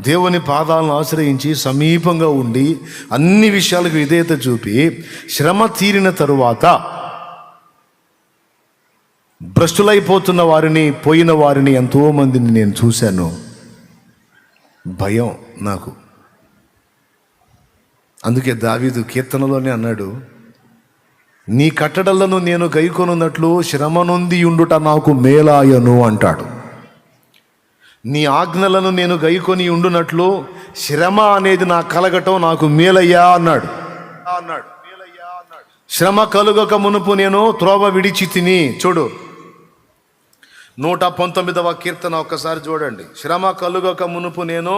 దేవుని పాదాలను ఆశ్రయించి సమీపంగా ఉండి అన్ని విషయాలకు విధేయత చూపి శ్రమ తీరిన తరువాత భ్రష్టులైపోతున్న వారిని పోయిన వారిని ఎంతోమందిని నేను చూశాను. భయం నాకు. అందుకే దావీదు కీర్తనలోనే అన్నాడు నీ కట్టడలను నేను గైకొనున్నట్లు శ్రమ నొంది ఉండుట నాకు మేలాయను అంటాడు. నీ ఆజ్ఞలను నేను గైకొని ఉండునట్లు శ్రమ అనేది నా కలగటం నాకు మేలయ్యా అన్నాడు. అన్నాడు. శ్రమ కలుగక మునుపు నేను త్రోవ విడిచి తిని చూడు. నూట పంతొమ్మిదవ కీర్తన ఒక్కసారి చూడండి. శ్రమ కలుగక మునుపు నేను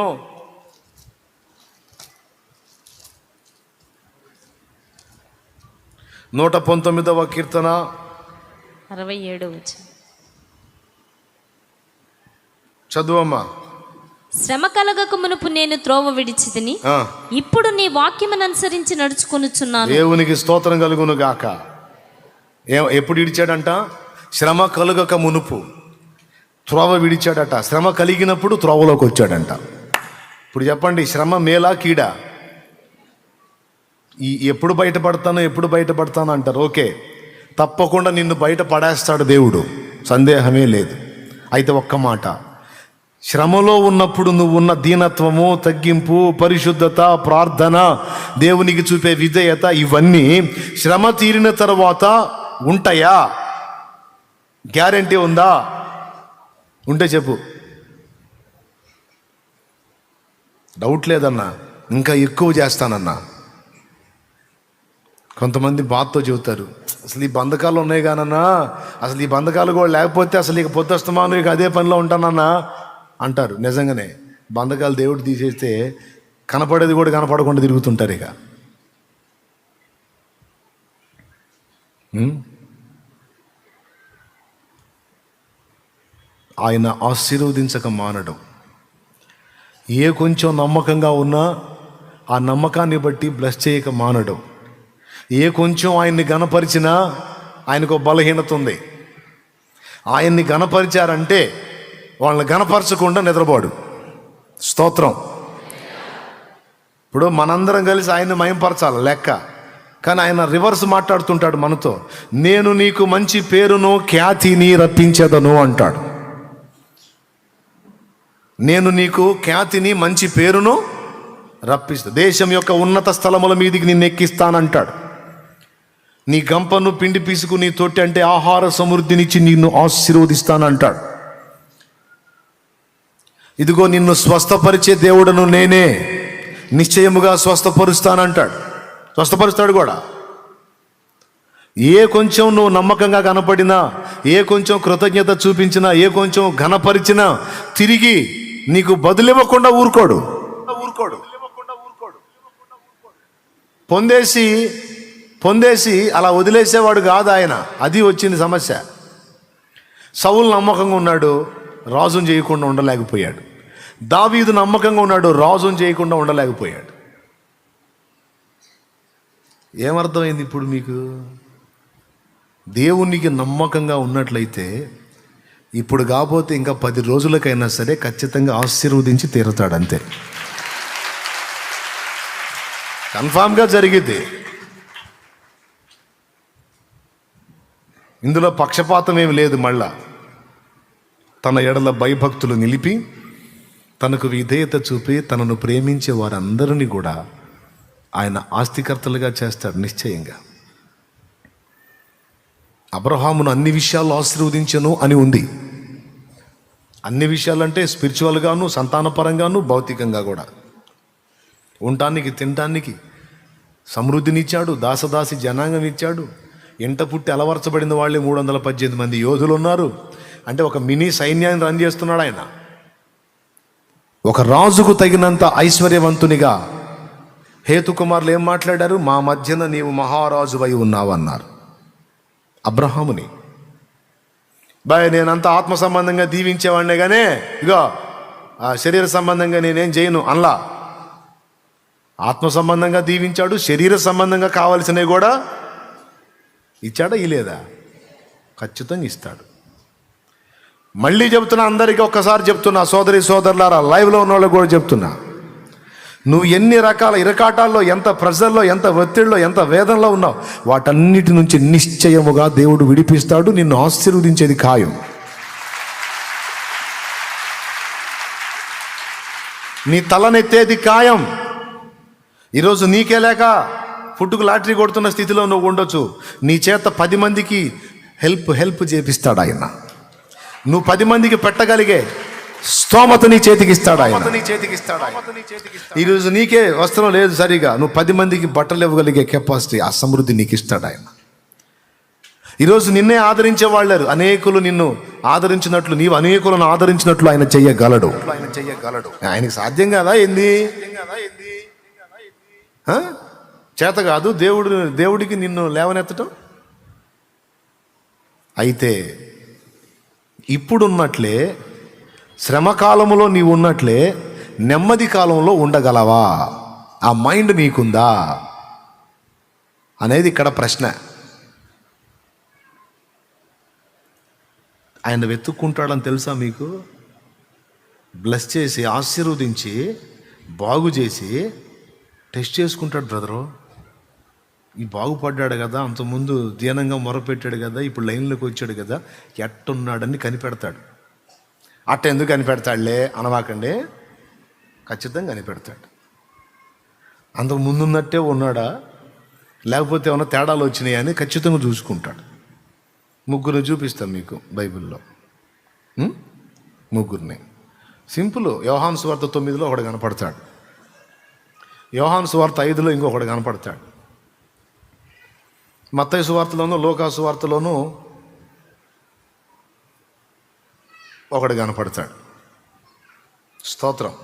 నూట పంతొమ్మిదవ కీర్తన అరవై ఏడు వచ్చి చదువమ్మా. శ్రమ కలగక మునుపు నేను త్రోవ విడిచి తిని ఆ, ఇప్పుడు నీ వాక్యమును అనుసరించి నడుచుకొనుచున్నాను. దేవునికి స్తోత్రం కలుగును గాక. ఏ ఎప్పుడు ఇడిచాడంట శ్రమ కలుగక మునుపు. త్రోవ విడిచాడట. శ్రమ కలిగినప్పుడు త్రోవలోకి వచ్చాడంట. ఇప్పుడు చెప్పండి శ్రమ మేలా కీడా? ఈ ఎప్పుడు బయటపడతానో ఎప్పుడు బయటపడతానో అంటారు. ఓకే. తప్పకుండా నిన్ను బయట పడేస్తాడు దేవుడు. సందేహమే లేదు. అయితే ఒక్క మాట. శ్రమలో ఉన్నప్పుడు నువ్వు ఉన్న దీనత్వము తగ్గింపు పరిశుద్ధత ప్రార్థన దేవునికి చూపే విధేయత ఇవన్నీ శ్రమ తీరిన తర్వాత ఉంటాయా? గ్యారంటీ ఉందా? ఉంటే చెప్పు. డౌట్ లేదన్నా ఇంకా ఎక్కువ చేస్తానన్నా. కొంతమంది బాధతో చెబుతారు అసలు ఈ బంధకాలు ఉన్నాయి కానన్నా అసలు ఈ బంధకాలు కూడా లేకపోతే అసలు ఇక పొద్దుస్తమాను ఇక అదే పనిలో ఉంటానన్నా. అంటారు. నిజంగానే బంధకాలు దేవుడు తీసేస్తే కనపడేది కూడా కనపడకుండా తిరుగుతుంటారు ఇక. ఆయన ఆశీర్వదించక మానడం. ఏ కొంచెం నమ్మకంగా ఉన్నా ఆ నమ్మకాన్ని బట్టి బ్లెస్ చేయక మానడం. ఏ కొంచెం ఆయన్ని గణపరిచినా ఆయనకు బలహీనత ఉంది. ఆయన్ని గణపరిచారంటే వాళ్ళని గణపరచకుండా నిద్రపోడు. స్తోత్రం. ఇప్పుడు మనందరం కలిసి ఆయన్ని మయంపరచాలి లెక్క. కానీ ఆయన రివర్స్ మాట్లాడుతుంటాడు మనతో. నేను నీకు మంచి పేరును ఖ్యాతిని రప్పించేదను అంటాడు. నేను నీకు ఖ్యాతిని మంచి పేరును రప్పిస్తా. దేశం యొక్క ఉన్నత స్థలముల మీదికి నిన్ను ఎక్కిస్తానంటాడు. నీ గంపను పిండి పీసుకు నీ తొట్టి అంటే ఆహార సమృద్ధినిచ్చి నిన్ను ఆశీర్వదిస్తానంటాడు. ఇదిగో నిన్ను స్వస్థపరిచే దేవుడను నేనే. నిశ్చయముగా స్వస్థపరుస్తానంటాడు. స్వస్థపరుస్తాడు కూడా. ఏ కొంచెం నువ్వు నమ్మకంగా కనపడినా ఏ కొంచెం కృతజ్ఞత చూపించినా ఏ కొంచెం ఘనపరిచినా తిరిగి నీకు బదులివ్వకుండా ఊరుకోడు. ఊరుకోడు. పొందేసి పొందేసి అలా వదిలేసేవాడు కాదు ఆయన. అది వచ్చింది సమస్య. సౌలు నమ్మకంగా ఉన్నాడు. రాజును చేయకుండా ఉండలేకపోయాడు. దావీదు నమ్మకంగా ఉన్నాడు రాజును చేయకుండా ఉండలేకపోయాడు. ఏమర్థమైంది ఇప్పుడు మీకు? దేవునికి నమ్మకంగా ఉన్నట్లయితే ఇప్పుడు కాకపోతే ఇంకా పది రోజులకైనా సరే ఖచ్చితంగా ఆశీర్వదించి తీరుతాడు అంతే. కన్ఫామ్గా జరిగింది. ఇందులో పక్షపాతం ఏమి లేదు మళ్ళా. తన ఎడల భయభక్తులు నిలిపి తనకు విధేయత చూపి తనను ప్రేమించే వారందరినీ కూడా ఆయన ఆస్తికర్తలుగా చేస్తాడు నిశ్చయంగా. అబ్రహామును అన్ని విషయాలు ఆశీర్వదించను అని ఉంది. అన్ని విషయాలంటే స్పిరిచువల్గాను సంతానపరంగాను భౌతికంగా కూడా. ఉండటానికి తినటానికి సమృద్ధినిచ్చాడు దాసదాసి జనాంగం ఇచ్చాడు. ఇంట పుట్టి అలవర్చబడిన వాళ్ళే మూడు వందల పద్దెనిమిది మంది యోధులు ఉన్నారు అంటే ఒక మినీ సైన్యాన్ని రన్ చేస్తున్నాడు ఆయన. ఒక రాజుకు తగినంత ఐశ్వర్యవంతునిగా హేతుకుమారులు ఏం మాట్లాడారు? మా మధ్యన నీవు మహారాజువై ఉన్నావు అన్నారు అబ్రహాముని. బాయ్ నేనంతా ఆత్మ సంబంధంగా దీవించేవాడినే కానీ ఇగో ఆ శరీర సంబంధంగా నేనేం చేయను అనలా. ఆత్మ సంబంధంగా దీవించాడు శరీర సంబంధంగా కావలసినవి కూడా ఇచ్చాడా ఇలేదా ఖచ్చితంగా ఇస్తాడు. మళ్ళీ చెబుతున్నా అందరికీ ఒక్కసారి చెప్తున్నా సోదరి సోదరులారా లైవ్లో ఉన్న వాళ్ళకి కూడా చెప్తున్నా. నువ్వు ఎన్ని రకాల ఇరకాటాల్లో ఎంత ప్రెజర్లో ఎంత ఒత్తిడిలో ఎంత వేదనలో ఉన్నావు వాటన్నిటి నుంచి నిశ్చయముగా దేవుడు విడిపిస్తాడు నిన్ను ఆశీర్వదించేది ఖాయం. నీ తలనెత్తేది ఖాయం. ఈరోజు నీకే లేక పుట్టుకు లాటరీ కొడుతున్న స్థితిలో నువ్వు ఉండొచ్చు. నీ చేత పది మందికి హెల్ప్ హెల్ప్ చేపిస్తాడు ఆయన. నువ్వు పది మందికి పెట్టగలిగే స్తోమత నీ చేతికి ఇస్తాడు ఆయన. నీ చేతికి ఇస్తాడు ఈరోజు నీకే వస్త్రం లేదు సరిగా. నువ్వు పది మందికి బట్టలు ఇవ్వగలిగే కెపాసిటీ ఆ సమృద్ధి నీకు ఇస్తాడు ఆయన. ఈరోజు నిన్నే ఆదరించే వాళ్ళారు అనేకులు నిన్ను ఆదరించినట్లు నీవు అనేకులను ఆదరించినట్లు ఆయన చెయ్యగలడు. ఆయన చెయ్యగలడు. ఆయనకి సాధ్యం కాదా ఏంది? చేత కాదు దేవుడు దేవుడికి నిన్ను లేవనెత్తటం? అయితే ఇప్పుడున్నట్లే శ్రమకాలంలో నీవు ఉన్నట్లే నెమ్మది కాలంలో ఉండగలవా? ఆ మైండ్ నీకుందా? అనేది ఇక్కడ ప్రశ్న. ఆయన వెతుక్కుంటాడని తెలుసా మీకు? బ్లెస్ చేసి ఆశీర్వదించి బాగు చేసి టెస్ట్ చేసుకుంటాడు బ్రదరు. ఈ బాగుపడ్డాడు కదా అంతకుముందు దీనంగా మొరపెట్టాడు కదా ఇప్పుడు లైన్లోకి వచ్చాడు కదా ఎట్టున్నాడని కనిపెడతాడు. అట్ట ఎందుకు కనిపెడతాడులే అనవాకండి ఖచ్చితంగా కనిపెడతాడు. అంతకు ముందున్నట్టే ఉన్నాడా? లేకపోతే ఏమైనా తేడాలు వచ్చినాయని ఖచ్చితంగా చూసుకుంటాడు. ముగ్గురు చూపిస్తాం మీకు బైబిల్లో. ముగ్గురిని. సింపుల్ యోహాన్ స్వార్థ తొమ్మిదిలో ఒకడు కనపడతాడు. యోహాన్ స్వార్థ ఐదులో ఇంకొకడు కనపడతాడు. మత్తయి సువార్తలోను లోకా సువార్తలోను ఒకడు కనపడతాడు. స్తోత్రం.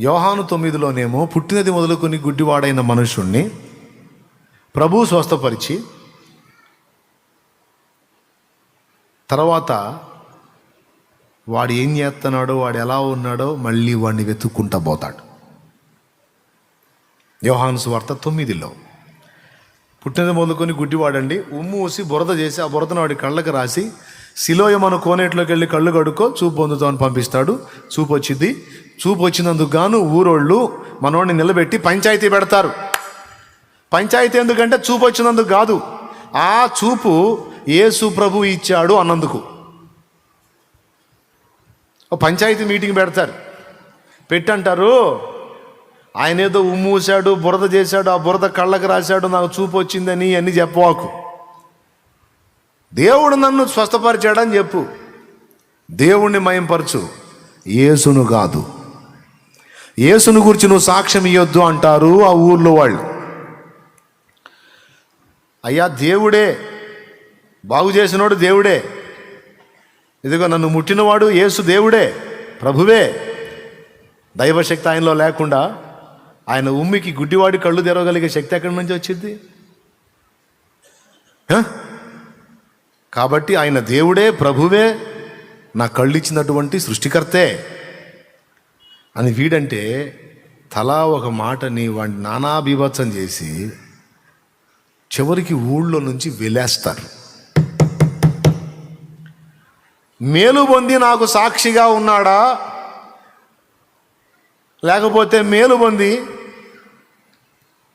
యోహాను తొమ్మిదిలోనేమో పుట్టినది మొదలుకొని గుడ్డివాడైన మనుషుణ్ణి ప్రభు స్వస్థపరిచి తర్వాత వాడు ఏం చేస్తున్నాడో వాడు ఎలా ఉన్నాడో మళ్ళీ వాడిని వెతుక్కుంటా పోతాడు. యోహాను సువార్త తొమ్మిదిలో. పుట్టినది మొదలుకొని గుడ్డివాడండి ఉమ్ము ఊసి బురద చేసి ఆ బురదను వాడి కళ్ళకి రాసి శిలోయ మన కోనేట్లోకి వెళ్ళి కళ్ళు కడుక్కో చూపు పొందుతామని పంపిస్తాడు. చూపు వచ్చింది. చూపు వచ్చినందుకు గాను ఊరోళ్ళు మనోడిని నిలబెట్టి పంచాయతీ పెడతారు. పంచాయతీ ఎందుకంటే చూపు వచ్చినందుకు కాదు. ఆ చూపు యేసు ప్రభు ఇచ్చాడు అన్నందుకు. పంచాయతీ మీటింగ్ పెడతారు. పెట్టంటారు. ఆయన ఏదో ఉమ్మూసాడు బురద చేశాడు ఆ బురద కళ్ళకు రాశాడు నాకు చూపు వచ్చిందని అన్ని చెప్పవాకు. దేవుడు నన్ను స్వస్థపరిచాడని చెప్పు. దేవుణ్ణి మయంపరచు. యేసును కాదు. యేసును గురించి నువ్వు సాక్ష్యం ఇవ్వద్దు అంటారు ఆ ఊర్లో వాళ్ళు. అయ్యా దేవుడే. బాగు చేసినోడు దేవుడే. ఇదిగో నన్ను ముట్టినవాడు యేసు దేవుడే ప్రభువే. దైవశక్తి ఆయనలో లేకుండా ఆయన ఉమ్మికి గుడ్డివాడి కళ్ళు తెరవగలిగే శక్తి ఎక్కడి నుంచి వచ్చింది? కాబట్టి ఆయన దేవుడే ప్రభువే నా కళ్ళు ఇచ్చినటువంటి సృష్టికర్తే అని వీడంటే తలా ఒక మాటని వాడిని నానా బీభత్సం చేసి చివరికి ఊళ్ళో నుంచి వెలేస్తారు. మేలు పొంది నాకు సాక్షిగా ఉన్నాడా? లేకపోతే మేలు పొంది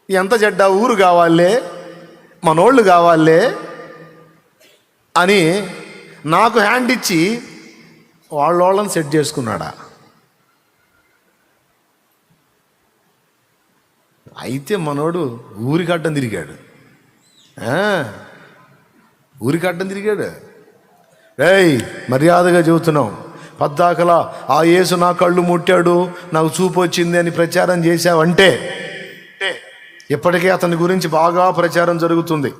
ఎంత చెడ్డ ఊరు కావాలే మనోళ్ళు కావాలే అని నాకు హ్యాండ్ ఇచ్చి వాళ్ళోళ్ళని సెట్ చేసుకున్నాడా. అయితే మనోడు ఊరి కట్టం తిరిగాడు. ఊరి కట్టం తిరిగాడు. ఏయ్ మర్యాదగా చెబుతున్నాం పద్దాకలా ఆ యేసు నా కళ్ళు ముట్టాడు నాకు చూపు వచ్చింది అని ప్రచారం చేశావంటే ఇప్పటికే అతని గురించి బాగా ప్రచారం జరుగుతుంది.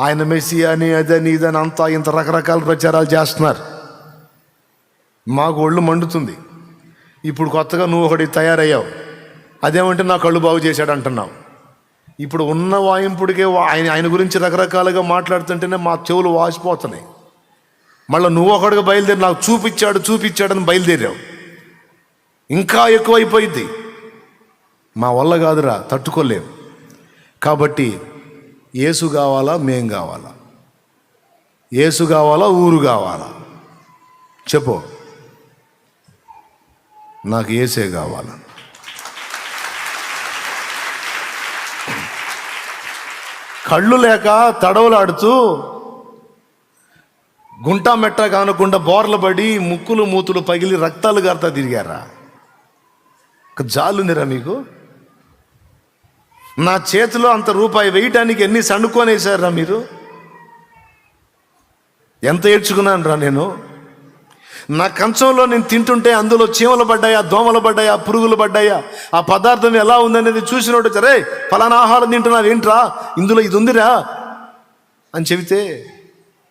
ఆయన మెస్సి అని అదని ఇదని అంతా ఇంత రకరకాల ప్రచారాలు చేస్తున్నారు. మాకు ఒళ్ళు మండుతుంది. ఇప్పుడు కొత్తగా నువ్వు ఒకటి తయారయ్యావు. అదేమంటే నా కళ్ళు బాగు చేశాడు అంటున్నావు ఇప్పుడు ఉన్న వాయింపుడికే వా- ఆయన ఆయన గురించి రకరకాలుగా మాట్లాడుతుంటేనే మా చెవులు వాసిపోతున్నాయి. మళ్ళీ నువ్వు ఒకడిగా బయలుదేరి నాకు చూపించాడు చూపించాడని బయలుదేరావు. ఇంకా ఎక్కువైపోయింది మా వల్ల కాదురా తట్టుకోలేం. కాబట్టి ఏసు కావాలా మేం కావాలా? ఏసు కావాలా ఊరు కావాలా? చెప్పు. నాకు ఏసే కావాలా. కళ్ళు లేక తడవలాడుతూ గుంటా మెట్ట కానకుండా బోర్లు పడి ముక్కులు మూతులు పగిలి రక్తాలు గారుతా తిరిగారా? ఒక జాలుందిరా మీకు? నా చేతిలో అంత రూపాయి వేయటానికి ఎన్ని సణుకొనేసారా మీరు? ఎంత ఏడ్చుకున్నాను రా నేను? నా కంచంలో నేను తింటుంటే అందులో చీమలు పడ్డాయా దోమలు పడ్డాయా పురుగులు పడ్డాయా? ఆ పదార్థం ఎలా ఉందనేది చూసినోడు సరే ఫలానా ఆహారం తింటున్నావు ఏంట్రా? ఇందులో ఇది ఉందిరా? అని చెబితే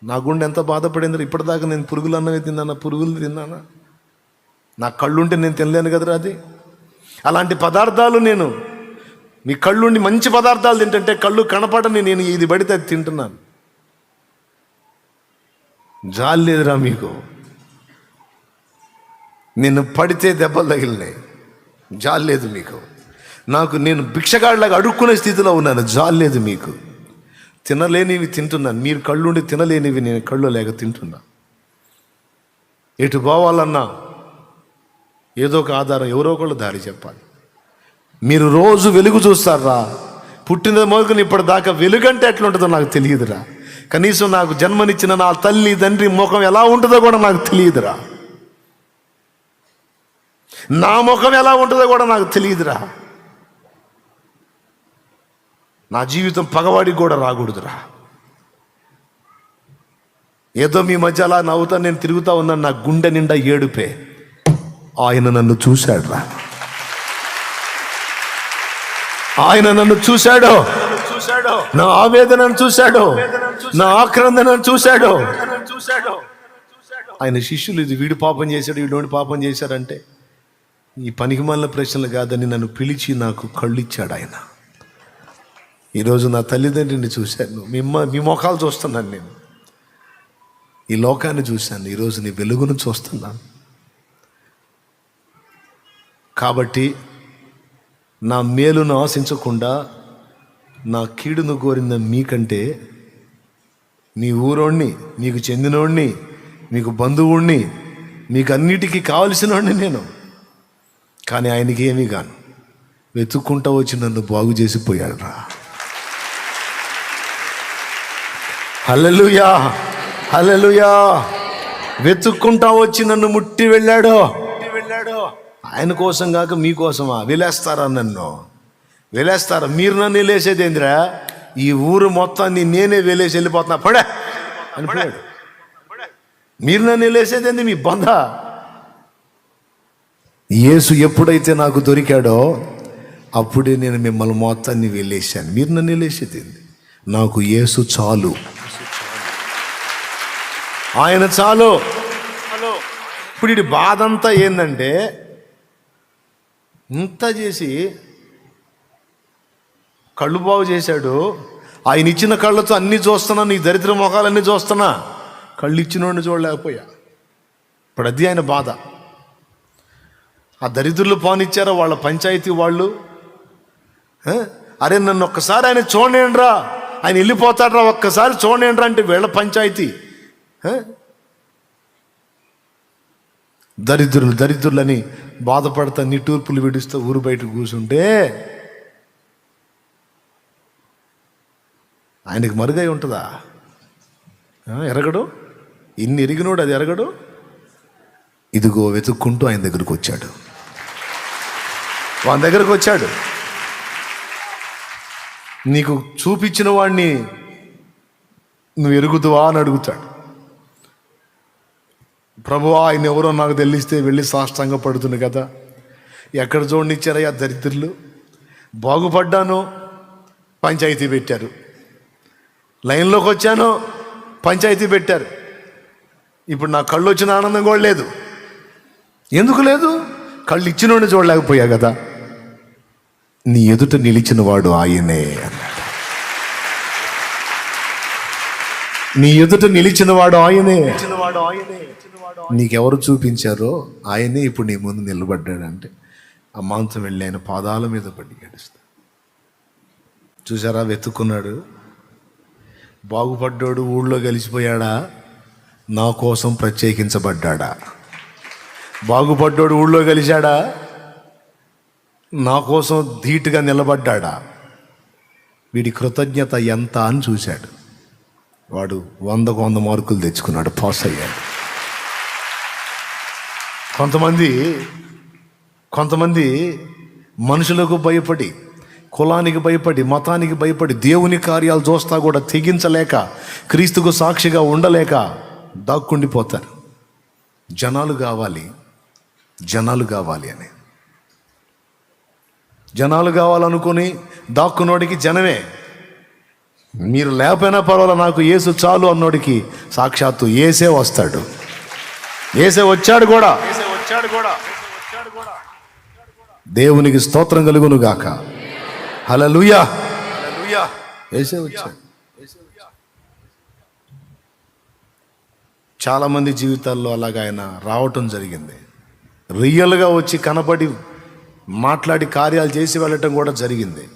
నా గుండె ఎంత బాధపడింది ఇప్పటిదాకా నేను పురుగులు అన్నవి తిన్నానా? పురుగులు తిన్నానా? నా కళ్ళుంటే నేను తినలేను కదరా అది? అలాంటి పదార్థాలు నేను మీ కళ్ళుండి మంచి పదార్థాలు తింటుంటే కళ్ళు కనపడని నేను ఇది పడితే అది తింటున్నాను. జాలి లేదురా మీకు. నేను పడితే దెబ్బలు తగిలినాయి. జాలి లేదు మీకు. నాకు నేను భిక్షగాడిలాగా అడుక్కునే స్థితిలో ఉన్నాను. జాలి లేదు మీకు. తినలేనివి తింటున్నాను. మీరు కళ్ళుండి తినలేనివి నేను కళ్ళు లేక తింటున్నా. ఎటు పోవాలన్నా ఏదో ఒక ఆధారం ఎవరో ఒకళ్ళు దారి చెప్పాలి. మీరు రోజు వెలుగు చూస్తారా? పుట్టిన మొదలుకొని ఇప్పటిదాకా వెలుగంటే ఎట్లుంటుందో నాకు తెలియదురా. కనీసం నాకు జన్మనిచ్చిన నా తల్లి తండ్రి ముఖం ఎలా ఉంటుందో కూడా నాకు తెలియదురా. నా ముఖం ఎలా ఉంటుందో కూడా నాకు తెలియదురా. నా జీవితం పగవాడికి కూడా రాకూడదురా. ఏదో మీ మధ్య అలా నవ్వుతా నేను తిరుగుతా ఉన్నాను నా గుండె నిండా ఏడుపే. ఆయన నన్ను చూశాడురా. ఆయన నన్ను చూశాడు. నా ఆవేదనను చూశాడు. నా ఆక్రందనను చూశాడు. ఆయన శిష్యులు ఇది వీడు పాపం చేశాడు వీడోడి పాపం చేశాడంటే ఈ పనికి మాలిన ప్రశ్నలు కాదని నన్ను పిలిచి నాకు కళ్ళు ఇచ్చాడు ఆయన ఈరోజు నా తల్లిదండ్రిని చూశాను. మీ మ- మీ మొఖాలు చూస్తున్నాను నేను. ఈ లోకాన్ని చూశాను. ఈరోజు నీ వెలుగును చూస్తున్నాను. కాబట్టి నా మేలును ఆశించకుండా నా కీడును కోరిన మీకంటే మీ ఊరోణ్ణి మీకు చెందినోడిని మీకు బంధువుణ్ణి మీకు అన్నిటికీ కావలసినోడిని నేను. కానీ ఆయనకి ఏమీ కాను. వెతుక్కుంటా వచ్చి నన్ను బాగు చేసిపోయాడు రా హలలుయా హలలుయా వెతుక్కుంటా వచ్చి నన్ను ముట్టి వెళ్ళాడో వెళ్ళాడో. ఆయన కోసం కాక మీకోసమా వెలేస్తారా నన్ను? వెలేస్తారా? మీరు నన్ను వెళ్ళేసేది ఏందిరా? ఈ ఊరు మొత్తాన్ని నేనే వెలేసి వెళ్ళిపోతున్నా. పడే! అని పోయాడు. మీరు నన్ను వెళ్ళేసేది ఏంది మీ బంధ యేసు ఎప్పుడైతే నాకు దొరికాడో అప్పుడే నేను మిమ్మల్ని మొత్తాన్ని వెళ్ళేసాను మీరు నన్ను వెళ్ళేసేది ఏంది? నాకు యేసు చాలు. ఆయన చాలు. ఇప్పుడు ఇది బాధ అంతా ఏంటంటే ఇంత చేసి కళ్ళు బాగు చేశాడు. ఆయన ఇచ్చిన కళ్ళతో అన్నీ చూస్తున్నా నీ దరిద్ర ముఖాలన్నీ చూస్తున్నా. కళ్ళు ఇచ్చినోడిని చూడలేకపోయా. ఇప్పుడు అది ఆయన బాధ. ఆ దరిద్రులు పానిచ్చారా వాళ్ళ పంచాయతీ వాళ్ళు? అరే నన్ను ఒక్కసారి ఆయన చూడండిరా ఆయన వెళ్ళిపోతాడ్రా ఒక్కసారి చూడండిరా అంటే వీళ్ళ పంచాయతీ. దరిద్రులు దరిద్రులని బాధపడతా నిట్టూర్పులు విడుస్తూ ఊరు బయట కూర్చుంటే ఆయనకి మరుగై ఉంటుందా? ఎరగడు? ఇన్ని ఎరిగినోడు అది ఎరగడు? ఇదిగో వెతుక్కుంటూ ఆయన దగ్గరకు వచ్చాడు. వాని దగ్గరకు వచ్చాడు. నీకు చూపించిన వాడిని నువ్వు ఎరుగుదువా అని అడుగుతాడు. ప్రభు ఆయన ఎవరో నాకు తెలిస్తే వెళ్ళి సాష్టంగా పడుతుంది కదా. ఎక్కడ చూడనిచ్చారయ్యా దరిద్రులు? బాగుపడ్డాను పంచాయతీ పెట్టారు. లైన్లోకి వచ్చాను పంచాయతీ పెట్టారు. ఇప్పుడు నా కళ్ళు వచ్చిన ఆనందం కూడా లేదు. ఎందుకు లేదు? కళ్ళు ఇచ్చినోడిని చూడలేకపోయా కదా. నీ ఎదుట నిలిచిన వాడు ఆయనే అన్నాడు. నీ ఎదుట నిలిచిన వాడు ఆయనే. నీకెవరు చూపించారో ఆయనే ఇప్పుడు నీ ముందు నిలబడ్డాడంటే ఆ మాంసం వెళ్ళి ఆయన పాదాల మీద పడి ఏడుస్తా చూసారా వెతుక్కున్నాడు. బాగుపడ్డాడు ఊళ్ళో కలిసిపోయాడా నా కోసం ప్రత్యేకించబడ్డాడా? బాగుపడ్డాడు ఊళ్ళో కలిశాడా నా కోసం ధీటుగా నిలబడ్డాడా? వీడి కృతజ్ఞత ఎంత అని చూశాడు. వాడు వందకు వంద మార్కులు తెచ్చుకున్నాడు. పాస్ అయ్యాడు. కొంతమంది కొంతమంది మనుషులకు భయపడి కులానికి భయపడి మతానికి భయపడి దేవుని కార్యాలు చూస్తా కూడా తెగించలేక క్రీస్తుకు సాక్షిగా ఉండలేక దాక్కుండిపోతారు. జనాలు కావాలి జనాలు కావాలి అని. జనాలు కావాలనుకుని దాక్కునోడికి జనమే. మీరు లేకపోయినా పర్వాలే నాకు ఏసు చాలు అన్నోడికి సాక్షాత్తు ఏసే వస్తాడు. ఏసే వచ్చాడు కూడా. వచ్చాడు కూడా. దేవునికి స్తోత్రం కలుగును గాక. హలలుయా ఏసే వచ్చాడు. చాలా మంది జీవితాల్లో అలాగ ఆయన రావటం జరిగింది. రియల్గా వచ్చి కనపడి మాట్లాడి కార్యాలు చేసి వెళ్ళటం కూడా జరిగింది.